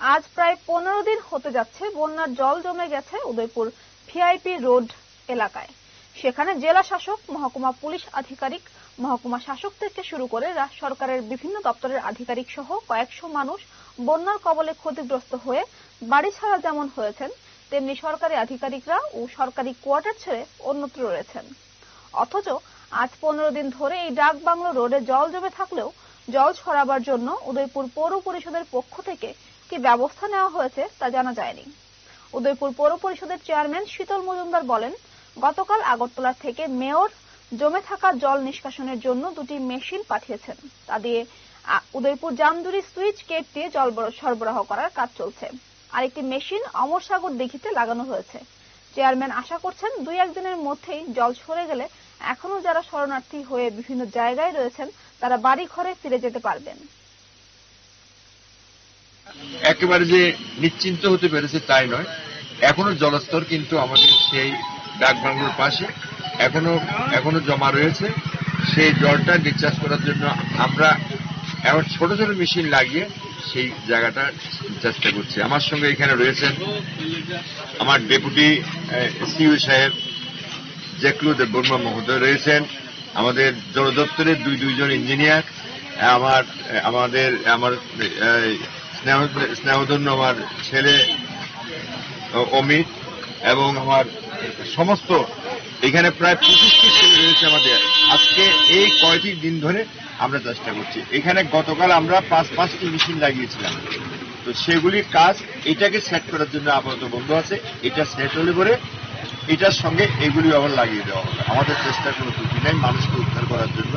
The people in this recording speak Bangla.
আজ প্রায় পনেরো দিন হতে যাচ্ছে, বন্যার জল জমে গেছে উদয়পুর ভিআইপি রোড এলাকায়। সেখানে জেলা শাসক, মহকুমা পুলিশ আধিকারিক, মহকুমা শাসক থেকে শুরু করে সরকারের বিভিন্ন দপ্তরের আধিকারিক সহ কয়েকশো মানুষ বন্যার কবলে ক্ষতিগ্রস্ত হয়ে বাড়ি ছাড়া যেমন হয়েছেন, তেমনি সরকারি আধিকারিকরা ও সরকারি কোয়ার্টার ছেড়ে অন্যত্র রয়েছেন। অথচ আজ পনেরো দিন ধরে এই ডাক বাংলো রোডে জল জমে থাকলেও জল ছড়াবার জন্য উদয়পুর পৌর পরিষদের পক্ষ থেকে কি ব্যবস্থা নেওয়া হয়েছে তা জানা যায়নি। উদয়পুর পৌর পরিষদের চেয়ারম্যান শীতল মজুমদার বলেন, গতকাল আগরতলা থেকে মেয়র জমে থাকা জল নিষ্কাশনের জন্য দুটি মেশিন পাঠিয়েছেন। তা দিয়ে উদয়পুর জামদুরি সুইচ গেট দিয়ে জল সরবরাহ করার কাজ চলছে। আরেকটি মেশিন অমর সাগর দিঘিতে লাগানো হয়েছে। চেয়ারম্যান আশা করছেন, দুই একদিনের মধ্যেই জল সরে গেলে এখনও যারা শরণার্থী হয়ে বিভিন্ন জায়গায় রয়েছেন, তারা বাড়ি ঘরে ফিরে যেতে পারবেন। একেবারে যে নিশ্চিন্ত হতে পেরেছে তাই নয়। এখনও জলস্তর কিন্তু আমাদের সেই ডাকবাংলোর পাশে। এখনও এখনও জমা রয়েছে। সেই জলটা ডিসচার্জ করার জন্য আমরা এমন ছোট ছোট মেশিন লাগিয়ে সেই জায়গাটা চেষ্টা করছি। আমার সঙ্গে এখানে রয়েছেন আমার ডেপুটি সিইউ সাহেব জেকলু দেববর্মা মহোদয় রয়েছেন। আমাদের জল দপ্তরের দুই, দুইজন ইঞ্জিনিয়ার আমার, আমাদের, আমার স্নেহধন্য আমার ছেলে অমিত এবং আমার সমস্ত, এখানে প্রায় পঁচিশটি ছেলে রয়েছে আমাদের। আজকে এই কয়টি দিন ধরে আমরা চেষ্টা করছি। এখানে গতকাল আমরা পাঁচ, পাঁচটি মেশিন লাগিয়েছিলাম। তো সেগুলির কাজ, এটাকে সেট করার জন্য আপাতত বন্ধ আছে। এটা সেট হলে পরে এটার সঙ্গে এগুলি আবার লাগিয়ে দেওয়া হবে। আমাদের চেষ্টার কোনো ত্রুটি নেই, মানুষকে উদ্ধার করার জন্য।